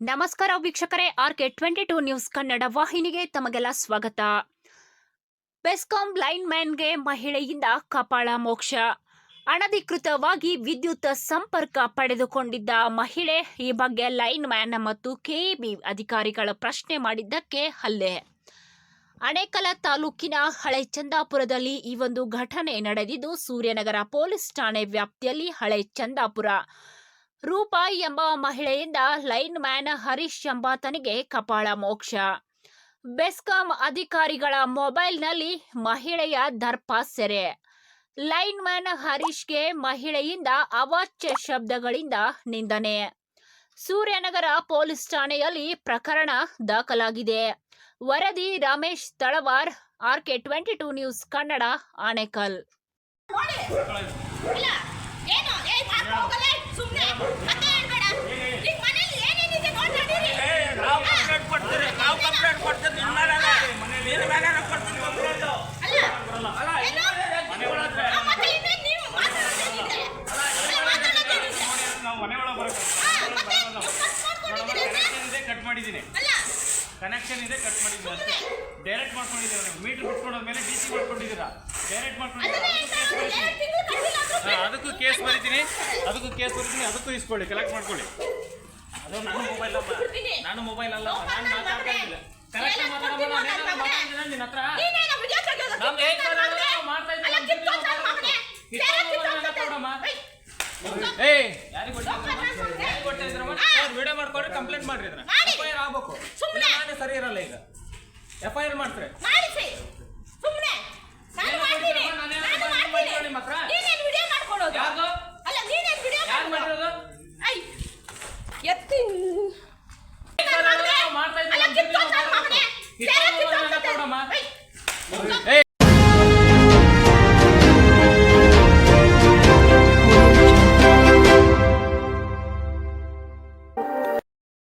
ನಮಸ್ಕಾರ ವೀಕ್ಷಕರೇ R K twenty two news Kannada ವಾಹಿನಿಗೆ ತಮಗೆಲ್ಲ ಸ್ವಾಗತ. ಬೆಸ್ಕಾಂ ಲೈನ್ ಮ್ಯಾನ್ಗೆ ಮಹಿಳೆಯಿಂದ ಕಪಾಳ ಮೋಕ್ಷ. ಅನಧಿಕೃತವಾಗಿ ವಿದ್ಯುತ್ ಸಂಪರ್ಕ ಪಡೆದುಕೊಂಡಿದ್ದ ಮಹಿಳೆ ಈ ಬಗ್ಗೆ ಲೈನ್ ಮ್ಯಾನ್ ಮತ್ತು ಕೆಇಬಿ ಅಧಿಕಾರಿಗಳ ಪ್ರಶ್ನೆ ಮಾಡಿದ್ದಕ್ಕೆ ಹಲ್ಲೆ. ಅಣೆಕಲ ತಾಲೂಕಿನ ಹಳೆ ಚಂದಾಪುರದಲ್ಲಿ ಈ ಒಂದು ಘಟನೆ ನಡೆದಿದ್ದು, ಸೂರ್ಯನಗರ ಪೊಲೀಸ್ ಠಾಣೆ ವ್ಯಾಪ್ತಿಯಲ್ಲಿ ಹಳೆ ಚಂದಾಪುರ ರೂಪಾಯಿ ಎಂಬ ಮಹಿಳೆಯಿಂದ ಲೈನ್ ಮ್ಯಾನ್ ಹರೀಶ್ ಎಂಬಾತನಿಗೆ ಕಪಾಳ ಮೋಕ್ಷ. ಬೆಸ್ಕಾಂ ಅಧಿಕಾರಿಗಳ ಮೊಬೈಲ್ನಲ್ಲಿ ಮಹಿಳೆಯ ದರ್ಪ ಸೆರೆ. ಲೈನ್ ಮ್ಯಾನ್ ಹರೀಶ್ಗೆ ಮಹಿಳೆಯಿಂದ ಅವಾಚ್ಯ ಶಬ್ದಗಳಿಂದ ನಿಂದನೆ. ಸೂರ್ಯನಗರ ಪೊಲೀಸ್ ಠಾಣೆಯಲ್ಲಿ ಪ್ರಕರಣ ದಾಖಲಾಗಿದೆ. ವರದಿ Ramesh Talawar, RK twenty two news Kannada, Anekal. Cut ಮಾಡ್ಕೊಂಡಿದ್ದೀರಿ ಅಂದ್ರೆ? ಕನೆಕ್ಷನ್ ಇದೆ ಕಟ್ ಮಾಡಿದ್ದೀನಿ ಅಲ್ಲ. ಕನೆಕ್ಷನ್ ಇದೆ ಕಟ್ ಮಾಡಿದ್ದೀನಿ ಅಷ್ಟೇ ಡೈರೆಕ್ಟ್ ಮಾಡ್ಕೊಂಡಿದ್ದೀರಾ ನೀವು. ಮೀಟರ್ ಬಿಟ್ಕೊಂಡ ಮೇಲೆ ಡಿ ಸಿ ಮಾಡ್ಕೊಂಡಿದ್ದೀರಾ. ಡೈರೆಕ್ಟ್ ಮಾಡ್ಕೊಂಡಿದ್ದೀರಾ. ಕೇಸ್ ಬರೀತೀನಿ. ಅದಕ್ಕೂ ಕೇಸ್ ಬರೀತೀನಿ ಅದಕ್ಕೂ ಇಸ್ಕೊಳ್ಳಿ ಕಲೆಕ್ಟ್ ಮಾಡ್ಕೊಳ್ಳಿ. ಅದು ನನ್ನ ಮೊಬೈಲ್ ಅಲ್ಲ ಕೊಡ್ತೀನಿ. ನಾನು ಮೊಬೈಲ್ ಅಲ್ಲ ನಾನು ನನ್ನ ಮಾತಾಡ್ತಾ. ಇಲ್ಲ ಕರೆಕ್ಟ್ ನಾನು ನನ್ನ ನಿನ್ನ ಹತ್ರ? ನೀನೇನೋ ವಿಡಿಯೋ ತೆಗೆಯೋದು, ನಮ್ ಏನ್ ಮಾಡ್ತಾ ಇದ್ದೀನಿ. ಏಯ್, ಯಾರಿಗೆ ಕೊಟ್ಟಿದ್ದೀರಮ್ಮ? ನನ್ನ. ಯಾರಿಗೆ ವಿಡಿಯೋ ಮಾಡ್ಕೊಂಡು ಕಂಪ್ಲೇಂಟ್ ಮಾಡ್ರಿ ಇದನ್ನ. ಮಾಡಿ. ಎಫ್ ಐ ಆರ್ ಆಗ್ಬೇಕು. ನಾನೇ ಸರಿ ಇರಲ್ಲ ಈಗ. ಎಫ್ ಐ ಆರ್ ಮಾಡ್ತಾರೆ ಮಾಡಿಸಿ ಸುಮ್ನೆ ನಾನು ಏನು ಮಾಡ್ತೀನಿ ಮಾಡ್ತೀರಮ್ಮ? ನಾನೇನು ನಾನು ಮಾಡ್ತೀನಿ ಮಾಡ್ತೀನಿ ನಿಮ್ಮ ಹತ್ರ? ನೀನೇನ್ ವಿಡಿಯೋ ಮಾಡ್ಕೊಳ್ಳೋದು ಯಾರ್ದು? ಅಲ್ಲ ನೀನೇನ್ ವಿಡಿಯೋ ಯಾರು ಮಾಡಿರೋದು ಐ ಎತ್ತಿ ಸರ್, ಮಾಡ್ತಾ ಇದ್ದೀನಿ, ಅಲ್ಲ